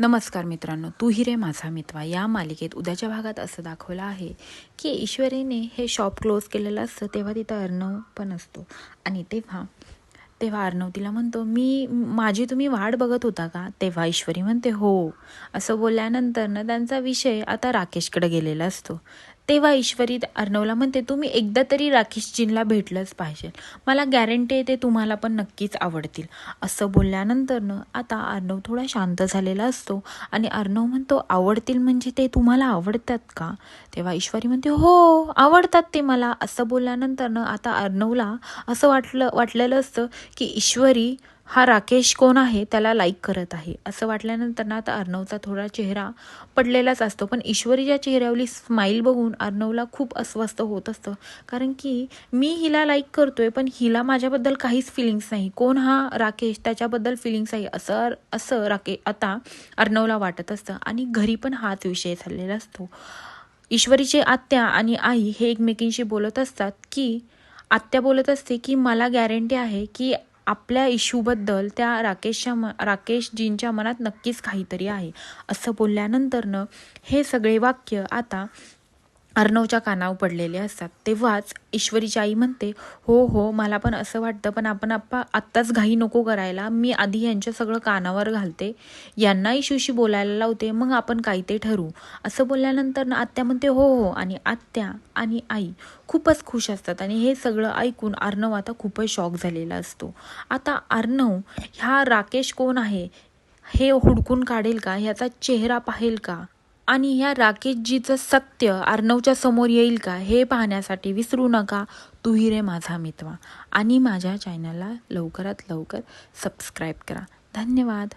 नमस्कार मित्रांनो तू रे माझा मित्वा. या मालिकेत उद्याच्या भागात असं दाखवलं आहे की ईश्वरीने हे शॉप क्लोज केलेलं असतं तेव्हा तिथं अर्णव पण असतो. आणि तेव्हा तेव्हा अर्णव तिला म्हणतो मी माझी तुम्ही वाट बघत होता का? तेव्हा ईश्वरी म्हणते हो. असं बोलल्यानंतर ना त्यांचा विषय आता राकेशकडे गेलेला असतो. तेव्हा ईश्वरी अर्णवला म्हणते तुम्ही एकदा तरी राकेशजींना भेटलंच पाहिजे. मला गॅरंटी आहे ते तुम्हाला पण नक्कीच आवडतील. असं बोलल्यानंतर न आता अर्णव थोडा शांत झालेला असतो आणि अर्णव म्हणतो आवडतील म्हणजे ते तुम्हाला आवडतात का? तेव्हा ईश्वरी म्हणते हो आवडतात ते मला. असं बोलल्यानंतर न आता अर्णवला असं वाटलं वाटलेलं असतं की ईश्वरी हा राकेश कोण आहे त्याला लाईक करत आहे. असं वाटल्यानंतर ना आता अर्णवचा थोडा चेहरा पडलेलाच असतो. पण ईश्वरीच्या चेहऱ्यावरली स्माईल बघून अर्णवला खूप अस्वस्थ होत असतं. कारण की मी हिला लाईक करतोय पण हिला माझ्याबद्दल काहीच फिलिंग्स नाही. कोण हा राकेश? त्याच्याबद्दल फिलिंग्स आहे असं असं राके आता अर्णवला वाटत असतं. आणि घरी पण हाच विषय झालेला असतो. ईश्वरीचे आत्या आणि आई हे एकमेकींशी बोलत असतात की आत्या बोलत असते की मला गॅरंटी आहे की आपल्या इश्यूबद्दल त्या राकेशच्या म राकेशजींच्या मनात नक्कीच काहीतरी आहे. असं बोलल्यानंतरनं हे सगळे वाक्य आता अर्णवच्या कानावर पडलेले असतात. तेव्हाच ईश्वरीची आई म्हणते हो हो मला पण असं वाटतं पण आपण आप्पा आत्ताच घाई नको करायला. मी आधी यांच्या सगळं कानावर घालते. यांना इशूशी बोलायला लावते मग आपण काही ते ठरवू. असं बोलल्यानंतर ना आत्या म्हणते हो हो आणि आत्या आणि आई खूपच खुश असतात. आणि हे सगळं ऐकून अर्णव आता खूपच शॉक झालेला असतो. आता अर्णव ह्या राकेश कोण आहे? हे हुडकून काढेल का? ह्याचा चेहरा पाहेल का? आणि ह्या राकेशजीचं सत्य अर्णवच्या समोर येईल का हे पाहण्यासाठी विसरू नका. तू रे माझा मित्वा. आणि माझ्या चॅनलला लवकरात लवकर सबस्क्राईब करा. धन्यवाद.